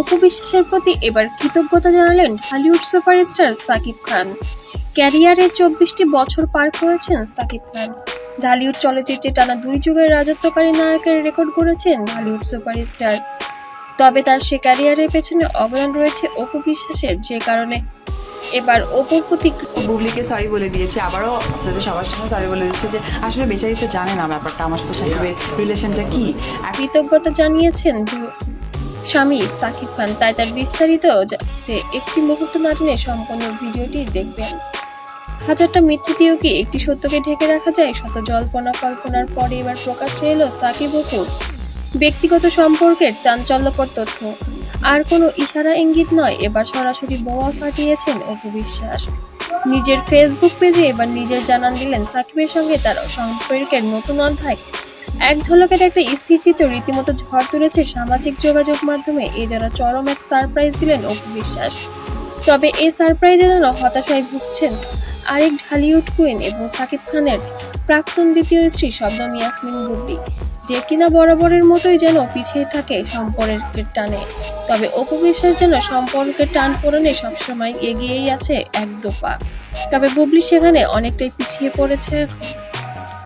অপু বিশ্বাসের প্রতি এবার কৃতজ্ঞতা জানালেন হলিউড সুপারস্টার সাকিব খান। ক্যারিয়ারের চব্বিশটি বছর পার করেছেন সাকিব খান। ঢালিউড চলচ্চিত্রে টানা দুই যুগের রাজত্বকারী নায়কের রেকর্ড করেছেন হলিউড সুপারস্টার। তবে তার সে ক্যারিয়ারের পেছনে অবদান রয়েছে অপু বিশ্বাসের যে কারণে এবার অপুর প্রতি বুবলিকে সরি বলে দিয়েছে আবারও আপনাদের সবার সঙ্গে সরি বলে দিচ্ছে যে আসলে বেচারি তো জানে না ব্যাপারটা আমার সাথে সাকিবের রিলেশনটা কি। কৃতজ্ঞতা জানিয়েছেন স্বামী সাকিব খান, তাই তার বিস্তারিত একটি মুহূর্ত না টেনে সম্পূর্ণ ভিডিওটি দেখবেন। হাজারটা মিথ্যে দিয়েও কি একটি সত্যকে ঢেকে রাখা যায়? শত জল্পনা কল্পনার পরে এবার প্রকাশ্যে এলো সাকিব অপুর ব্যক্তিগত সম্পর্কের চাঞ্চল্যকর তথ্য। আর কোনো ইশারা ইঙ্গিত নয়, এবার সরাসরি বোমা ফাটিয়েছেন অপু বিশ্বাস। নিজের ফেসবুক পেজে এবার নিজের জানান দিলেন সাকিবের সঙ্গে তার সম্পর্কের নতুন অধ্যায়। এক ঝলকের একটা স্থিরচিত্র রীতিমতো ঝড় তুলেছে সামাজিক যোগাযোগ মাধ্যমে। এ যেন চরম এক সারপ্রাইজ দিলেন অপু বিশ্বাস। তবে এ সারপ্রাইজে যেন হতাশায় ভুগছেন আরেক ঢালিউড কুইন এবং সাকিব খানের প্রাক্তন দ্বিতীয় স্ত্রী শবনম ইয়াসমিন বুবলি, যে কিনা বরাবরের মতোই যেন পিছিয়ে থাকে সম্পর্কের টানে। তবে অপু বিশ্বাস যেন সম্পর্কের টান পূরণে সবসময় এগিয়েই আছে এক দোপা। তবে বুবলি সেখানে অনেকটাই পিছিয়ে পড়েছে এখন।